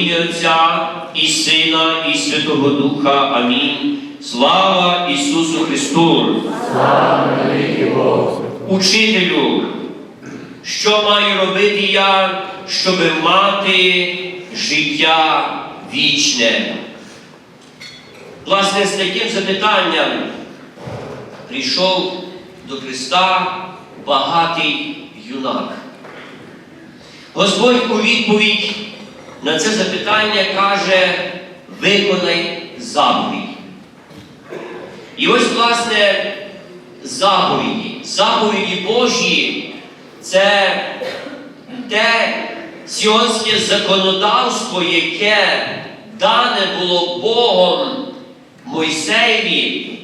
І Отця, і Сина, і Святого Духа. Амінь. Слава Ісусу Христу! Учителю, що маю робити я, щоби мати життя вічне? Власне, з таким запитанням прийшов до Христа багатий юнак. Господь у відповідь на це запитання каже, виконай заповідь. І ось, власне, заповіді. Заповіді Божі це те сіонське законодавство, яке дане було Богом Мойсеєві,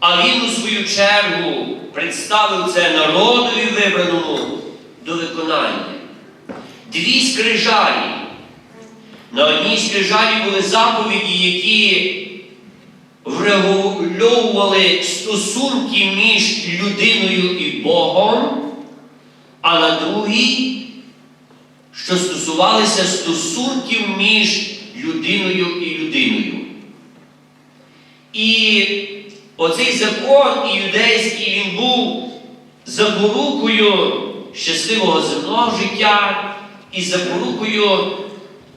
а він у свою чергу представив це народові вибраному до виконання. Дві скрижалі. На одній скрижалі були заповіді, які врегульовували стосунки між людиною і Богом, а на другій, що стосувалися стосунків між людиною і людиною. І оцей закон іудейський він був запорукою щасливого земного життя і запорукою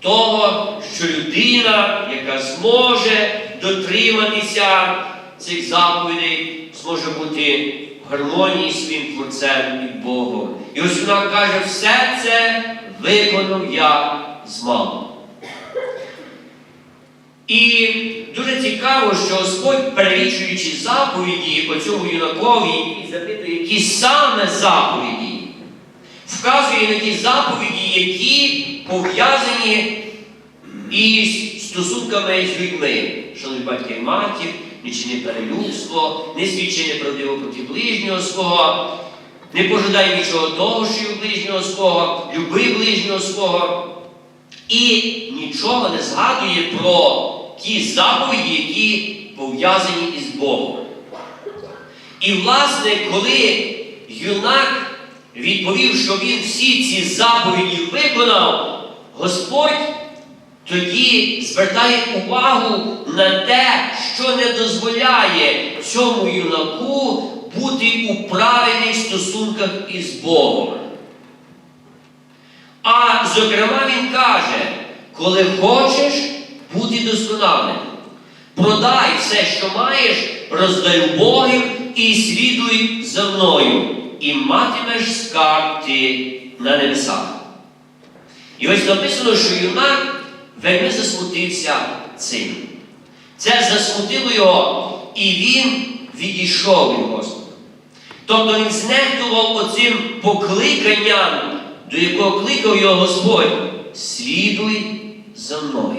того, що людина, яка зможе дотриматися цих заповідей, зможе бути в гармонії з своїм Творцем і Богом. І ось вона каже, все це виконав я з мамою. І дуже цікаво, що Господь, перелічуючи заповіді по цьому юнакові, запитує, які саме заповіді, вказує на ті заповіді, які пов'язані із стосунками з людьми. Шановні батьки і матір, нічине перелюбство, не свідчення правдиво проти ближнього свого, не пожидай нічого того, що у ближнього свого, люби ближнього свого. І нічого не згадує про ті заповіді, які пов'язані із Богом. І, власне, коли юнак відповів, що він всі ці заповіді виконав, Господь тоді звертає увагу на те, що не дозволяє цьому юнаку бути у правильних стосунках із Богом. А зокрема, він каже, коли хочеш бути досконалим, продай все, що маєш, роздай убогим і слідуй за мною, і матимеш скарб ти на небесах. І ось написано, що юнак вельми засмутився цим. Це засмутило його, і він відійшов від Господа. Тобто він знехтував оцим покликанням, до якого кликав його Господь, слідуй за мною.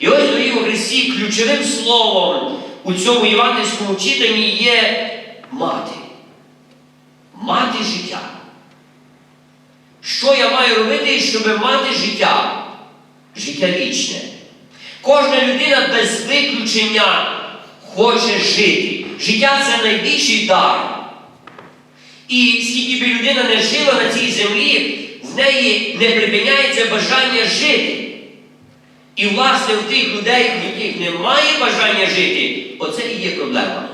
І ось дорогі у Христі ключовим словом у цьому євангельському читанні є мати. Мати життя. Що я маю робити, щоб мати життя? Життя вічне. Кожна людина без виключення хоче жити. Життя це найбільший дар. І скільки би людина не жила на цій землі, в неї не припиняється бажання жити. І, власне, в тих людей, в яких немає бажання жити, оце і є проблема.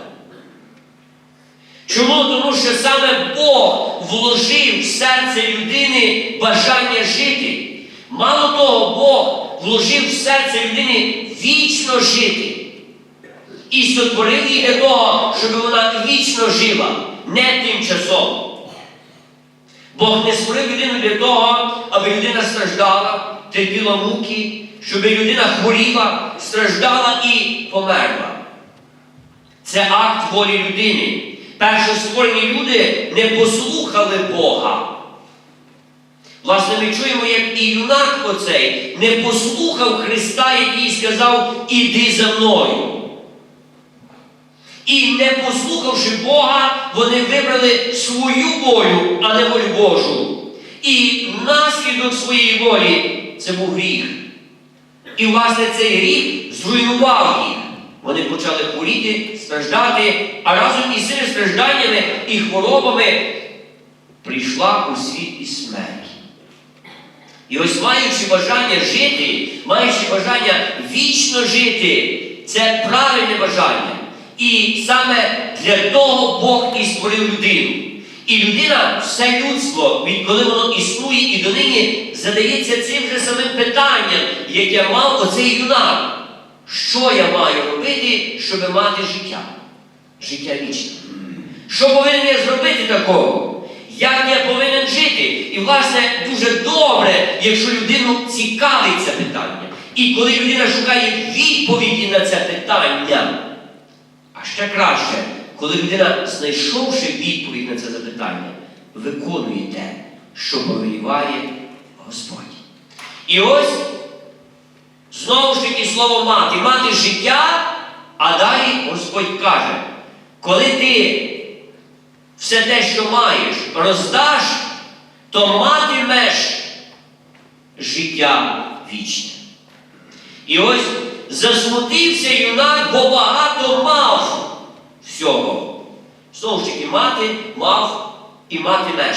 Чому? Тому що саме Бог вложив в серце людини бажання жити. Мало того, Бог вложив в серце людини вічно жити. І сотворив її для того, щоб вона вічно жила, не тимчасово. Бог не створив людину для того, аби людина страждала, терпіла муки, щоб людина хворіла, страждала і померла. Це акт волі людини. Першостворені люди не послухали Бога. Власне, ми чуємо, як і юнак оцей не послухав Христа, який сказав, іди за мною. І не послухавши Бога, вони вибрали свою волю, а не волю Божу. І наслідок своєї волі це був гріх. І, власне, цей гріх зруйнував їх. Вони почали хворіти, страждати, а разом із цими стражданнями і хворобами прийшла у світ і смерть. І ось маючи бажання жити, маючи бажання вічно жити, це правильне бажання. І саме для того Бог і створив людину. І людина, все людство, відколи воно існує і донині задається цим же самим питанням, яке мав оцей юнак. Що я маю робити, щоб мати життя? Життя вічне. Що повинен я зробити такого? Як я повинен жити? І, власне, дуже добре, якщо людину цікавить це питання. І коли людина шукає відповіді на це питання, а ще краще, коли людина, знайшовши відповідь на це запитання, виконує те, що повеліває Господь. І ось знову ж таки слово мати, мати життя, а далі Господь каже, коли ти все те, що маєш, роздаш, то матимеш життя вічне. І ось засмутився юнак, бо багато мав всього. Знову ж таки, мати мав і матимеш.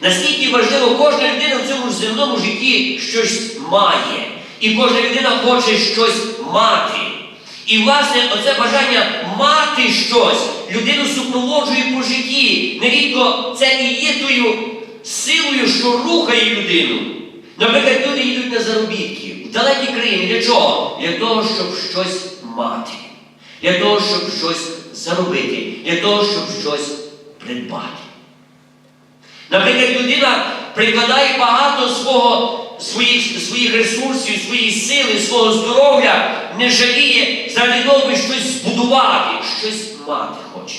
Наскільки важливо, кожна людина в цьому земному житті щось має. І кожна людина хоче щось мати. І, власне, оце бажання мати щось людину супроводжує по житті. Нерідко це і є тою силою, що рухає людину. Наприклад, люди йдуть на заробітки в далекі країни. Для чого? Для того, щоб щось мати, для того, щоб щось заробити, для того, щоб щось придбати. Наприклад, людина прикладає багато свого, своїх, своїх ресурсів, своєї сили, свого здоров'я, не жаліє заради того, щоб щось збудувати, щось мати хоче.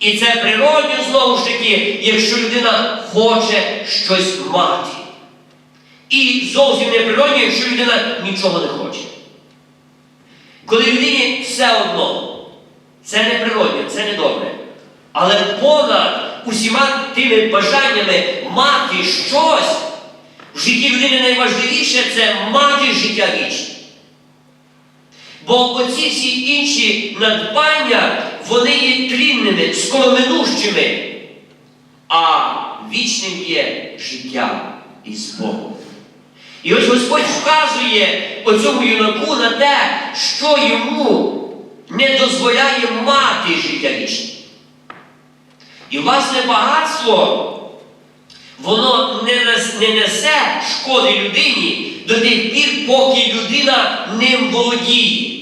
І це природньо знову ж таки, якщо людина хоче щось мати. І зовсім не природньо, якщо людина нічого не хоче. Коли людині все одно, це не природньо, це не добре. Але понад усіма тими бажаннями мати щось, в житті людини найважливіше це мати життя вічне. Бо оці всі інші надбання, вони є тлінними, скороминущими, а вічним є життя із Богом. І ось Господь вказує оцьому юнаку на те, що йому не дозволяє мати життя вічне. І власне багатство, воно не несе шкоди людині до тих пір, поки людина ним володіє.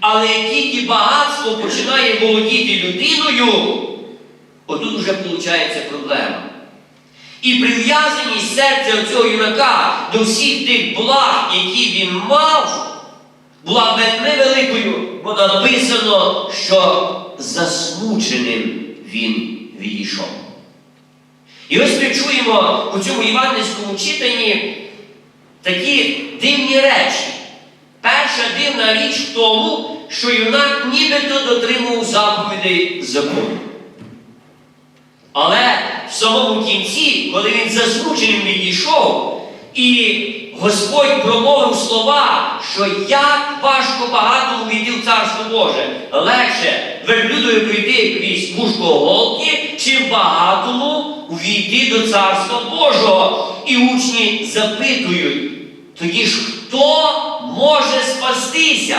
Але тільки багатство починає володіти людиною, отут вже виходить проблема. І прив'язаність серця цього юнака до всіх тих благ, які він мав, була вельми великою, бо написано, що засмученим він відійшов. І ось ми чуємо у цьому євангельському читанні такі дивні речі. Перша дивна річ в тому, що юнак нібито дотримував заповідей закону. Але в самому кінці, коли він засмученим відійшов, і Господь промовив слова, що як важко багатому війти в Царство Боже, легше верблюдою прийти крізь вушко голки, чим багатому увійти до Царства Божого. І учні запитують, тоді ж хто може спастися?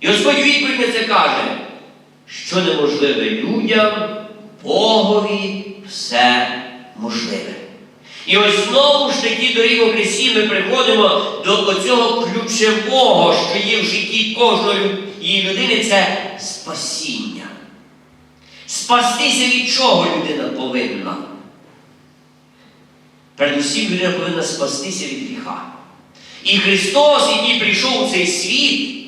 І Господь відповідь на це каже, що неможливе людям, Богові все можливе. І ось знову ж таки до Ріву Христі ми приходимо до цього ключового, що є в житті кожної її людини, це спасіння. Спастися від чого людина повинна? Передусім людина повинна спастися від гріха. І Христос, який прийшов у цей світ,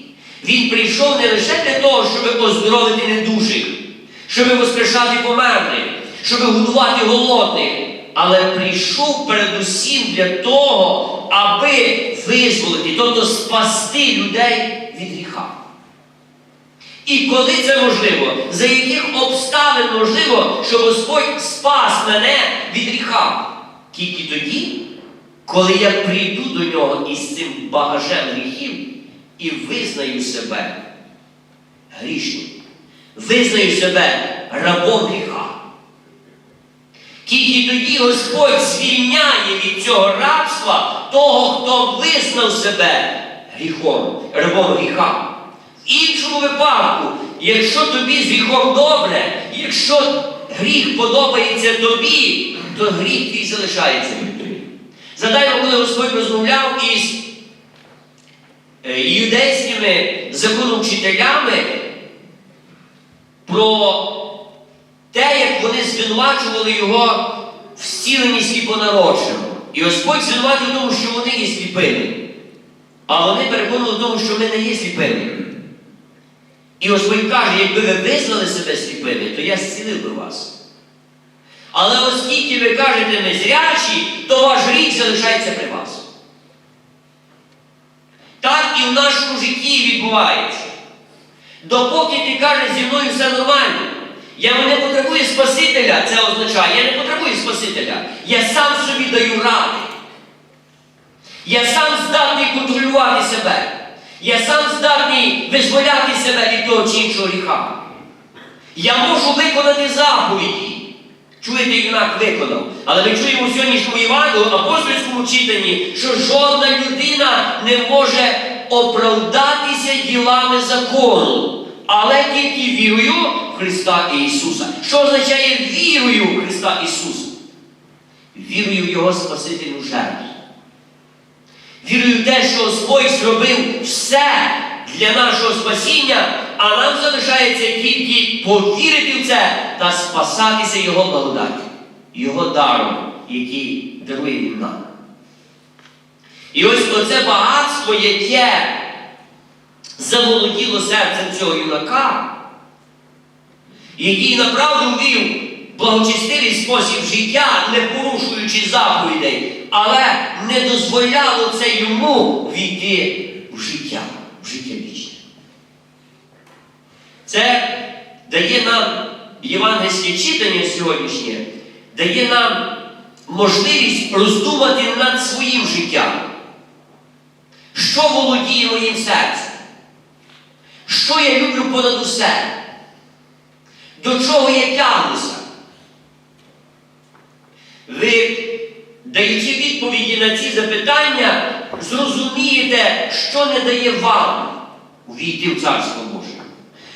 Він прийшов не лише для того, щоб оздоровити недужих, щоб воскрешати померлих, щоб годувати голодних, але прийшов передусім для того, аби визволити, тобто спасти людей від гріха. І коли це можливо, за яких обставин можливо, що Господь спас мене від гріха? Тільки тоді, коли я прийду до нього із цим багажем гріхів і визнаю себе грішним, визнаю себе рабом гріха. Тільки тоді Господь звільняє від цього рабства того, хто визнав себе гріхом, рабом гріха. В іншому випадку, якщо тобі з гріхом добре, якщо гріх подобається тобі, то гріх твій залишається від тобі. Згадаймо, коли Господь розмовляв із е, юдейськими законовчителями про те, як вони звинувачували його в зціленні сліпонародженого. І Господь звинуватив в тому, що вони є сліпими. А вони переконували тому, що ми не є сліпими. І Господь каже, якби ви визнали себе сліпими, то я зцілив би вас. Але оскільки ви кажете ми зрячі, то ваш гріх залишається при вас. Так і в нашому житті відбувається. Допоки ти кажеш зі мною все нормально, я не потребую Спасителя, це означає, я не потребую Спасителя. Я сам собі даю ради. Я сам здатний контролювати себе. Я сам здатний визволяти себе від того чи іншого гріха. Я можу виконати заповіді. Чуєте, юнак виконав. Але ми чуємо в сьогоднішньому Євангелію, апостольському читанні, що жодна людина не може оправдатися ділами закону, але тільки вірою Христа Ісуса. Що означає вірою в Христа Ісуса? Вірою в Його Спасительну жертву. Вірую в те, що Господь зробив все для нашого спасіння, а нам залишається тільки повірити в це та спасатися Його благодаті, Його даром, який дарує Він нам. І ось оце багатство, яке заволоділо серцем цього юнака, який направду вів благочестивий спосіб життя, не порушуючи заповідей, але не дозволяло це йому війти в життя, в життя вічне. Це дає нам євангельське читання сьогоднішнє, дає нам можливість роздумати над своїм життям. Що володіє моїм серцем? Що я люблю понад усе? До чого я тягнуся? Ви, даючи відповіді на ці запитання, зрозумієте, що не дає вам увійти в Царство Боже,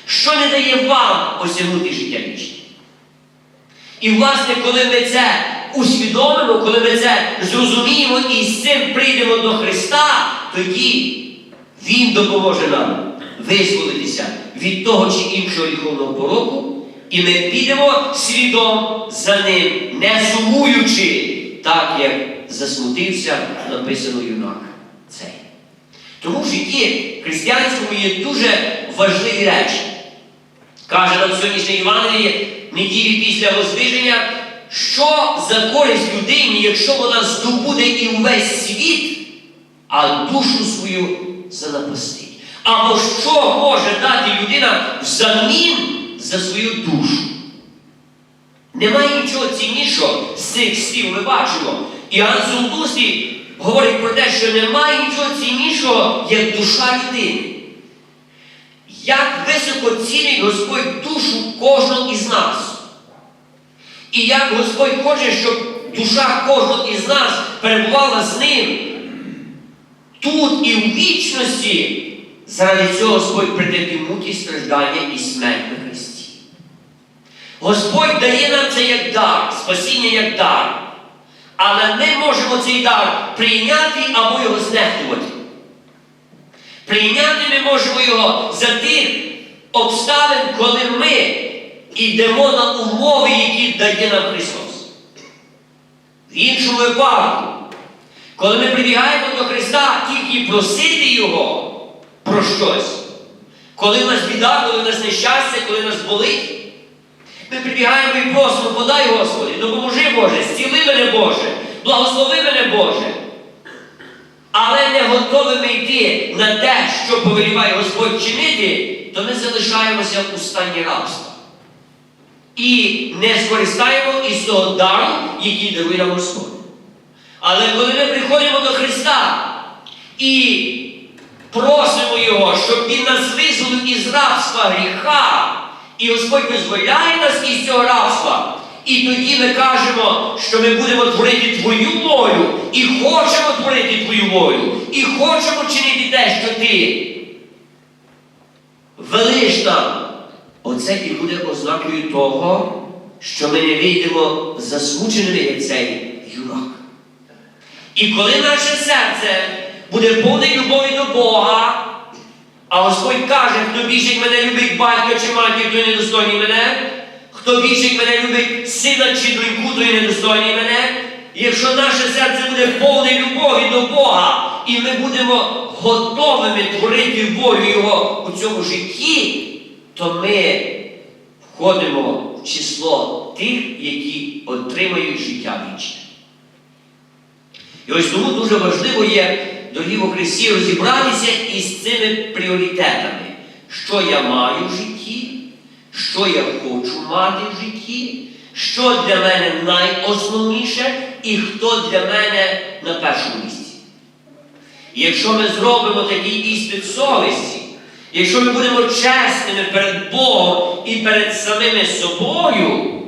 що не дає вам осягнути життя вічне. І, власне, коли ми це усвідомимо, коли ми це зрозуміємо і з цим прийдемо до Христа, тоді Він допоможе нам визволитися від того чи іншого гріховного пороку, і ми підемо слідом за ним, не сумуючи, так як засмутився написано юнак цей. Тому в житті християнському є дуже важливі речі. Каже нам сьогоднішнє Євангеліє, неділі після воздвиження, що за користь людині, якщо вона здобуде і увесь світ, а душу свою занапастить. Або що може дати людина взамін за свою душу? Немає нічого ціннішого з цих слів ми бачимо. Іоанн Золотустий говорить про те, що немає нічого ціннішого, як душа людини. Як високо цінить Господь душу кожного із нас. І як Господь хоче, щоб душа кожного із нас перебувала з ним тут і в вічності, заради цього Господь притерпів муки, страждання і смерть на Христі. Господь дає нам це як дар, спасіння як дар. Але ми можемо цей дар прийняти або його знехтувати. Прийняти ми можемо його за тих обставин, коли ми йдемо на умови, які дає нам Христос. В іншому випадку, коли ми прибігаємо до Христа тільки просити Його про щось, коли в нас біда, коли в нас нещастя, коли в нас болить, ми прибігаємо і просимо, подай Господи, допоможи Боже, зціли мене Боже, благослови мене Боже. Але не готовими йти на те, що повеліває Господь чинити, то ми залишаємося у стані рабства. І не скористаємо із того дару, який дарує нам Господь. Але коли ми приходимо до Христа і просимо Його, щоб Він нас визволив із рабства гріха, і Господь визволяє нас із цього рабства, І тоді ми кажемо, що ми будемо творити Твою волю, і хочемо творити Твою волю, і хочемо чинити те, що ти велиш нам. Оце і буде ознакою того, що ми не вийдемо засмученими, як цей юнак. І коли наше серце буде повне любові до Бога, а Господь каже, хто більше мене любить батько чи матір, той недостойний мене, хто більше мене любить сина чи доньку, той недостойний мене. І якщо наше серце буде повне любові до Бога, і ми будемо готовими творити волю Його у цьому житті, то ми входимо в число тих, які отримають життя вічне. І ось тому дуже важливо є, дорогі во Христі, розібратися із цими пріоритетами, що я маю в житті, що я хочу мати в житті, що для мене найосновніше і хто для мене на першому місці. Якщо ми зробимо такий іспит совісті, якщо ми будемо чесними перед Богом і перед самими собою,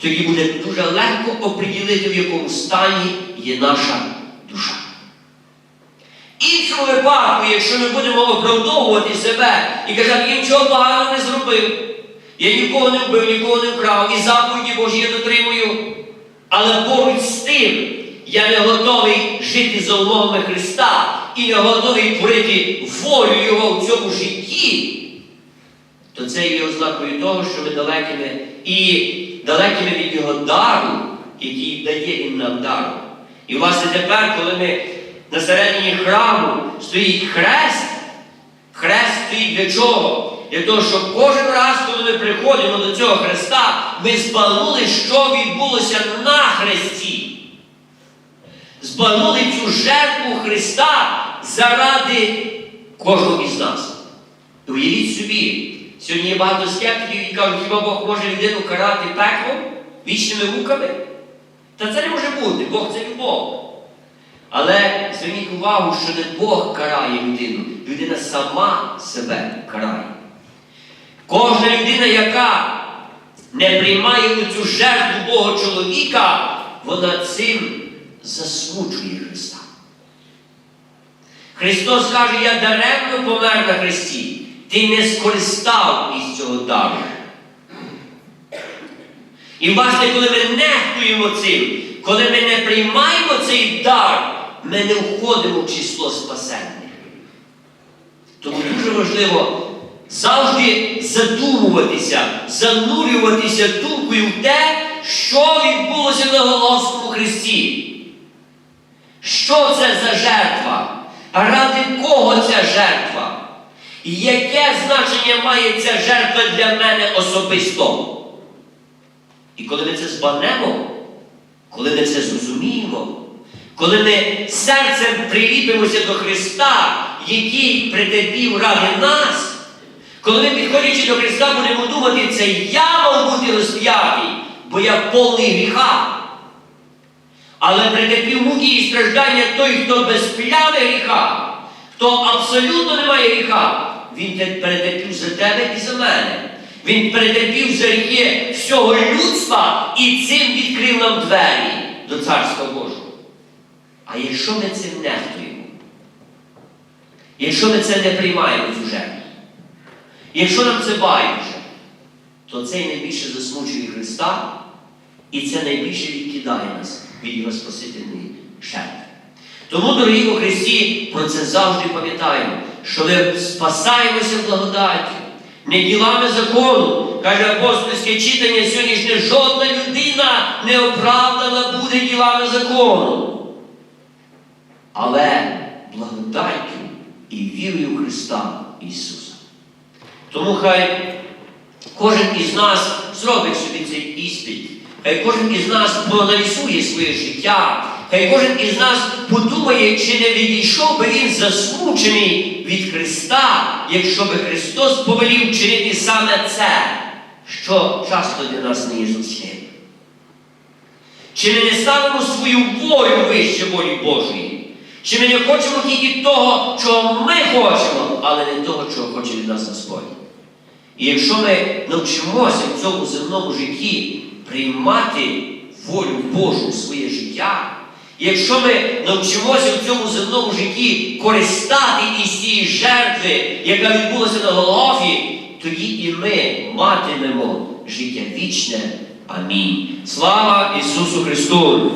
тоді буде дуже легко оприділити, в якому стані є наша душа. Іншому випадку, якщо ми будемо оправдовувати себе і казати, я нічого поганого не зробив, я нікого не вбив, нікого не вкрав, і заповіді Божі я дотримую, але поруч з тим я не готовий жити за умовами Христа і не готовий творити волю Його в цьому житті, то це є ознакою того, що ми далекими і далекими від Його дару, який дає Він нам дару. І власне тепер, коли ми на середині храму стоїть хрест, хрест стоїть для чого? Для того, щоб кожен раз, коли ми приходимо до цього хреста, ми збагнули, що відбулося на хресті. Збагнули цю жертву Христа заради кожного із нас. Уявіть собі, сьогодні є багато скептиків, які кажуть, хіба Бог може людину карати пеклом, вічними муками? Та це не може бути, Бог це любов. Але зверніть увагу, що не Бог карає людину, людина сама себе карає. Кожна людина, яка не приймає цю жертву Бога чоловіка, вона цим засмучує Христа. Христос каже, я даремно помер на Христі. Ти не скористав із цього дару. І власне, коли ми нехтуємо цим, коли ми не приймаємо цей дар, ми не входимо в число спасенних. Тому дуже важливо завжди задумуватися, занурюватися думкою в те, що відбулося на Головському Христі. Що це за жертва? Ради кого ця жертва? Яке значення має ця жертва для мене особисто? І коли ми це збагнемо, коли ми це зрозуміємо, коли ми серцем приліпимося до Христа, який претерпів ради нас, коли ми, підходячи до Христа, будемо думати, це я мав бути розп'ятий, бо я повний гріха. Але претерпів муки і страждання той, хто без плями гріха, хто абсолютно не має гріха, він те- перетерпів за тебе і за мене. Він перетерпів гріхи всього людства і цим відкрив нам двері до Царства Божого. А якщо ми цим нехтуємо, якщо ми це не приймаємо цю жертву, якщо нам це байдуже, то це найбільше засмучує Христа, і це найбільше відкидає нас від Його Спасительної жертви. Тому, дорогі у Христі, про це завжди пам'ятаємо, що ми спасаємося благодаттю, не ділами закону. Каже апостольське читання сьогоднішнє, жодна людина не оправдана буде ділами закону. Але благодаттю і вірою в Христа Ісуса. Тому хай кожен із нас зробить собі цей іспит. Хай кожен із нас проаналізує своє життя. Хай кожен із нас подумає, чи не відійшов би він засмучений від Христа, якщо би Христос повелів чинити саме це, що часто для нас не є зручним. Чи не ставимо свою волю вище волі Божої? Чи ми не хочемо тільки того, чого ми хочемо, але не того, чого хоче від нас Господь? І якщо ми навчимося в цьому земному житті приймати волю Божу в своє життя, якщо ми навчимося в цьому земному житті користати із цієї жертви, яка відбулася на Голгофі, тоді і ми матимемо життя вічне. Амінь. Слава Ісусу Христу!